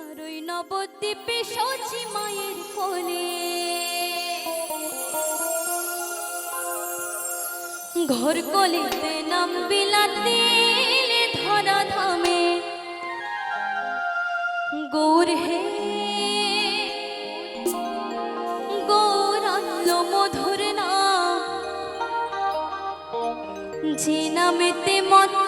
আর ওই নবদ্বীপে সচি মায়ের কোলে। ঘর কলিতে নাম বিলাতে ধরা ধামে গৌর হে গৌরাঙ্গ মধুর নাম। যে নামেতে মত